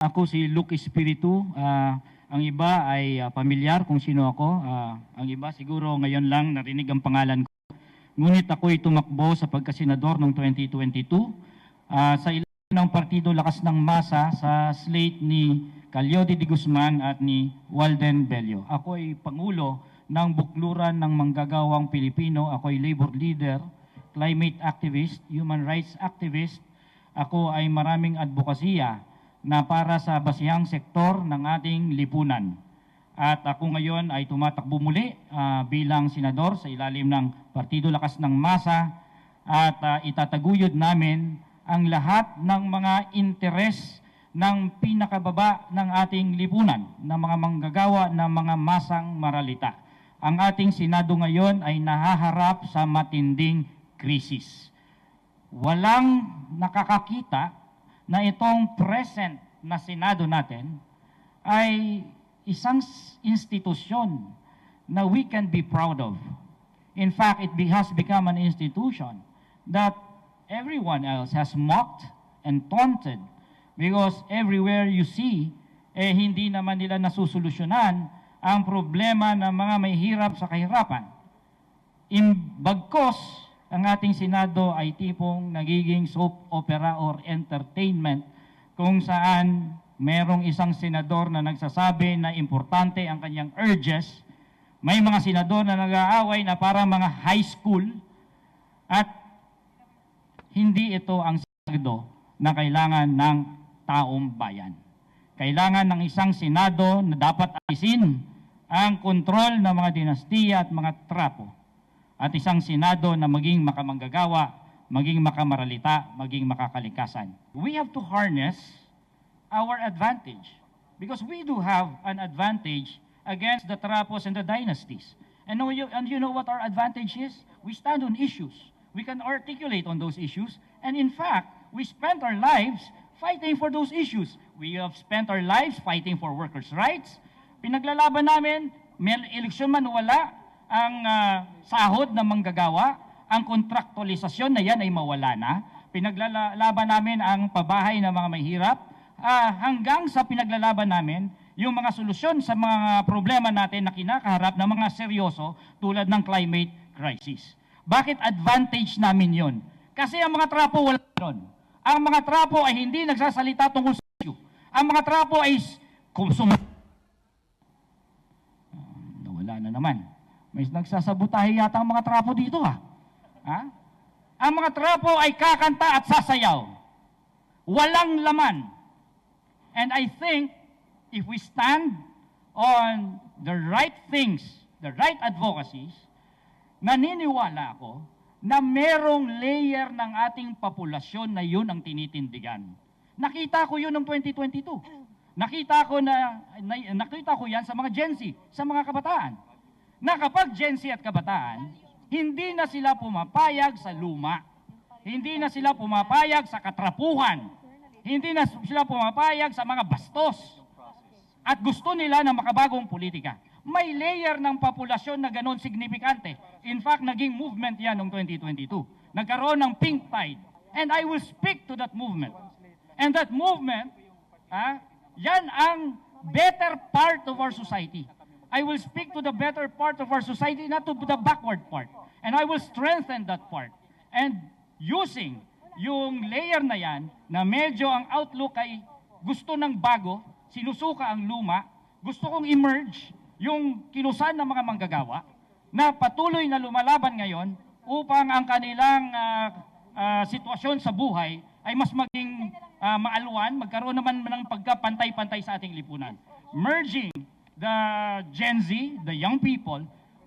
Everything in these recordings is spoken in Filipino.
Ako si Luke Espiritu. Ah, ang iba ay ah, pamilyar kung sino ako. Ah, ang iba siguro ngayon lang narinig ang pangalan ko. Ngunit ako'y tumakbo sa pagkasenador noong 2022 ah, sa ilalim ng Partido Lakas ng Masa sa slate ni Calyote de Guzman at ni Walden Bello. Ako ay pangulo ng Bukluran ng Manggagawang Pilipino. Ako ay labor leader, climate activist, human rights activist. Ako ay maraming advokasya na para sa basihang sektor ng ating lipunan. At ako ngayon ay tumatakbo muli ah, bilang senador sa ilalim ng Partido Lakas ng Masa at ah, itataguyod namin ang lahat ng mga interes ng pinakababa ng ating lipunan, ng mga manggagawa ng mga masang maralita. Ang ating Senado ngayon ay nahaharap sa matinding krisis walang nakakakita na itong present na Senado natin ay isang institusyon na we can be proud of. In fact, it has become an institution that everyone else has mocked and taunted because everywhere you see, eh hindi naman nila nasusolusyonan ang problema ng mga may hirap sa kahirapan. In bagkos, ang ating Senado ay tipong nagiging soap opera or entertainment kung saan merong isang senador na nagsasabi na importante ang kanyang urges, may mga senador na nag-aaway na para mga high school at hindi ito ang Senado na kailangan ng taong bayan. Kailangan ng isang Senado na dapat alisin ang kontrol ng mga dinastiya at mga trapo at isang Senado na maging makamanggagawa, maging makamaralita, maging makakalikasan. We have to harness our advantage because we do have an advantage against the trapos and the dynasties. And, you, and you know what our advantage is? We stand on issues. We can articulate on those issues. And in fact, we spent our lives fighting for those issues. We have spent our lives fighting for workers' rights. Pinaglalaban namin, may eleksyon man wala, ang ah, sahod ng manggagawa, ang kontraktualisasyon na yan ay mawala na. Pinaglalaban namin ang pabahay ng mga mahirap, ah, hanggang sa pinaglalaban namin yung mga solusyon sa mga problema natin na kinakaharap ng mga seryoso tulad ng climate crisis. Bakit advantage namin yon? Kasi ang mga trapo wala nun. Ang mga trapo ay hindi nagsasalita tungkol sa issue. Ang mga trapo ay s- konsum nawala na naman. May nagsasabotahe yata ang mga trapo dito ha. ha? Ang mga trapo ay kakanta at sasayaw. Walang laman. And I think if we stand on the right things, the right advocacies, naniniwala ako na merong layer ng ating populasyon na yun ang tinitindigan. Nakita ko yun noong 2022. Nakita ko na, na- nakita ko yan sa mga Gen Z, sa mga kabataan. Na kapag Gen Z at kabataan, hindi na sila pumapayag sa luma. Hindi na sila pumapayag sa katrapuhan. Hindi na sila pumapayag sa mga bastos. At gusto nila ng makabagong politika. May layer ng populasyon na ganon signifikante. In fact, naging movement yan noong 2022. Nagkaroon ng pink tide. And I will speak to that movement. And that movement, ah, yan ang better part of our society. I will speak to the better part of our society, not to the backward part. And I will strengthen that part. And using yung layer na yan, na medyo ang outlook ay gusto ng bago, sinusuka ang luma, gusto kong emerge yung kilusan ng mga manggagawa na patuloy na lumalaban ngayon upang ang kanilang ah, ah, sitwasyon sa buhay ay mas maging ah, maalwan, magkaroon naman ng pagkapantay-pantay sa ating lipunan. Merging the Gen Z, the young people,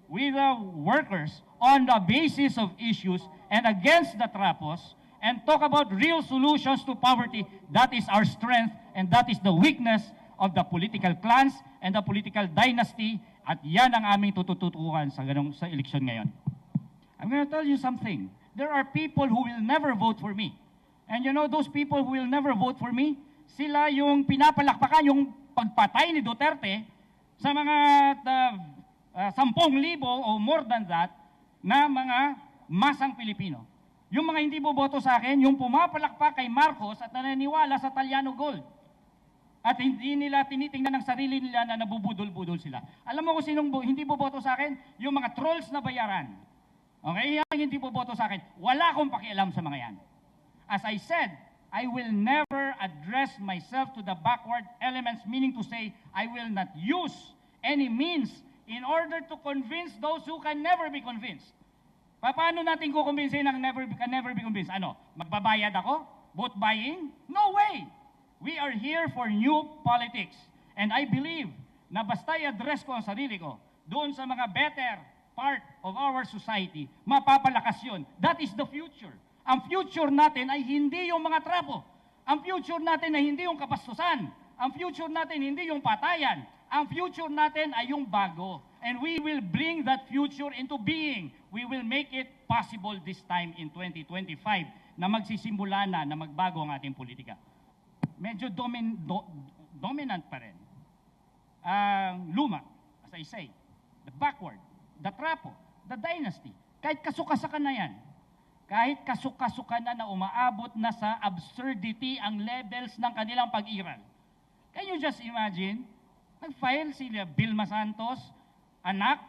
with the workers on the basis of issues and against the trapos and talk about real solutions to poverty. That is our strength and that is the weakness of the political clans and the political dynasty at yan ang aming tutututukan sa ganong sa eleksyon ngayon. I'm going to tell you something. There are people who will never vote for me. And you know, those people who will never vote for me, sila yung pinapalakpakan yung pagpatay ni Duterte sa mga uh, uh, 10,000 o more than that na mga masang Pilipino. Yung mga hindi boboto sa akin, yung pumapalakpak kay Marcos at naniniwala sa Talyano Gold. At hindi nila tinitingnan ng sarili nila na nabubudol-budol sila. Alam mo kung sinong hindi boboto sa akin? Yung mga trolls na bayaran. Okay? Yan hindi boboto sa akin. Wala akong pakialam sa mga yan. As I said, I will never address myself to the backward elements, meaning to say, I will not use any means in order to convince those who can never be convinced. Pa- Paano natin kukumbinsin ng never, can never be convinced? Ano? Magbabayad ako? Vote buying? No way! We are here for new politics. And I believe na basta i-address ko ang sarili ko doon sa mga better part of our society, mapapalakas yun. That is the future. Ang future natin ay hindi yung mga trapo. Ang future natin ay hindi yung kapastusan. Ang future natin hindi yung patayan. Ang future natin ay yung bago. And we will bring that future into being. We will make it possible this time in 2025 na magsisimula na na magbago ang ating politika. Medyo domin, do- dominant pa rin ang luma, as I say, the backward, the trapo, the dynasty. Kahit kasukasukan na yan. Kahit kasukasukan na na umaabot na sa absurdity ang levels ng kanilang pag-iral. Can you just imagine? Nag-file sila Vilma Santos, anak,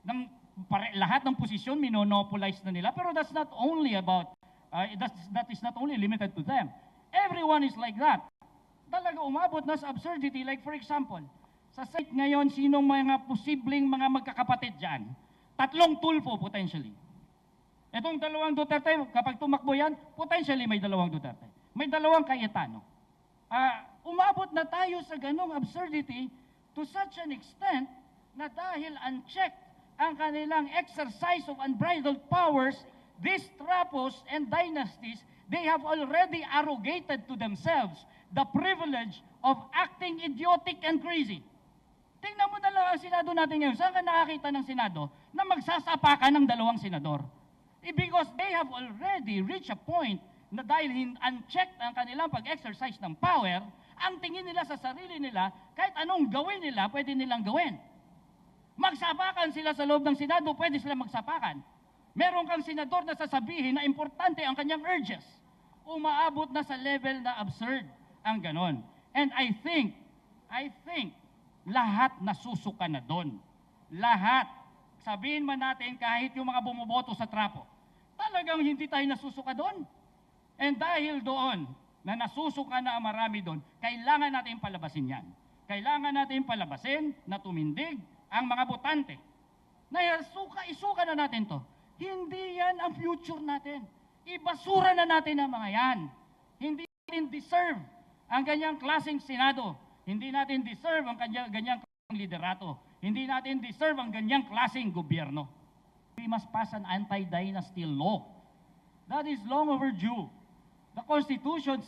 ng pare, lahat ng posisyon minonopolize na nila. Pero that's not only about, uh, that's, that is not only limited to them. Everyone is like that. Talaga umabot na sa absurdity. Like for example, sa site ngayon, sinong mga posibleng mga magkakapatid dyan? Tatlong tulfo potentially. Itong dalawang Duterte, kapag tumakbo yan, potentially may dalawang Duterte. May dalawang Cayetano. Ah, umabot na tayo sa ganong absurdity to such an extent na dahil unchecked ang kanilang exercise of unbridled powers, these trapos and dynasties, they have already arrogated to themselves the privilege of acting idiotic and crazy. Tingnan mo na lang ang Senado natin ngayon. Saan ka nakakita ng Senado na magsasapakan ng dalawang senador? Eh, because they have already reached a point na dahil unchecked ang kanilang pag-exercise ng power, ang tingin nila sa sarili nila, kahit anong gawin nila, pwede nilang gawin. Magsapakan sila sa loob ng Senado, pwede sila magsapakan. Meron kang senador na sasabihin na importante ang kanyang urges. Umaabot na sa level na absurd ang ganon. And I think, I think, lahat nasusuka na doon. Lahat. Sabihin man natin kahit yung mga bumoboto sa trapo, talagang hindi tayo nasusuka doon. And dahil doon, na nasusuka na ang marami doon, kailangan natin palabasin yan. Kailangan natin palabasin na tumindig ang mga botante. Na suka, isuka na natin to. Hindi yan ang future natin. Ibasura na natin ang mga yan. Hindi natin deserve ang ganyang klaseng Senado. Hindi natin deserve ang kanya, ganyang klaseng liderato. Hindi natin deserve ang ganyang klaseng gobyerno. We must pass an anti-dynasty law. That is long overdue. The Constitution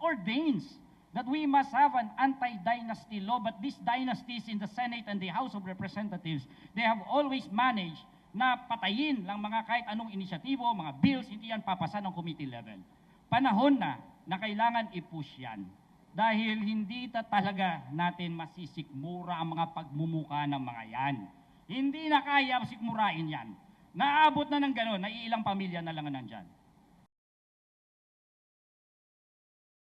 ordains that we must have an anti-dynasty law, but these dynasties in the Senate and the House of Representatives, they have always managed na patayin lang mga kahit anong inisyatibo, mga bills, hindi yan papasa ng committee level. Panahon na na kailangan i-push yan. Dahil hindi ta talaga natin masisikmura ang mga pagmumuka ng mga yan. Hindi na kaya sikmurain yan. Naabot na ng gano'n, na ilang pamilya na lang nandyan.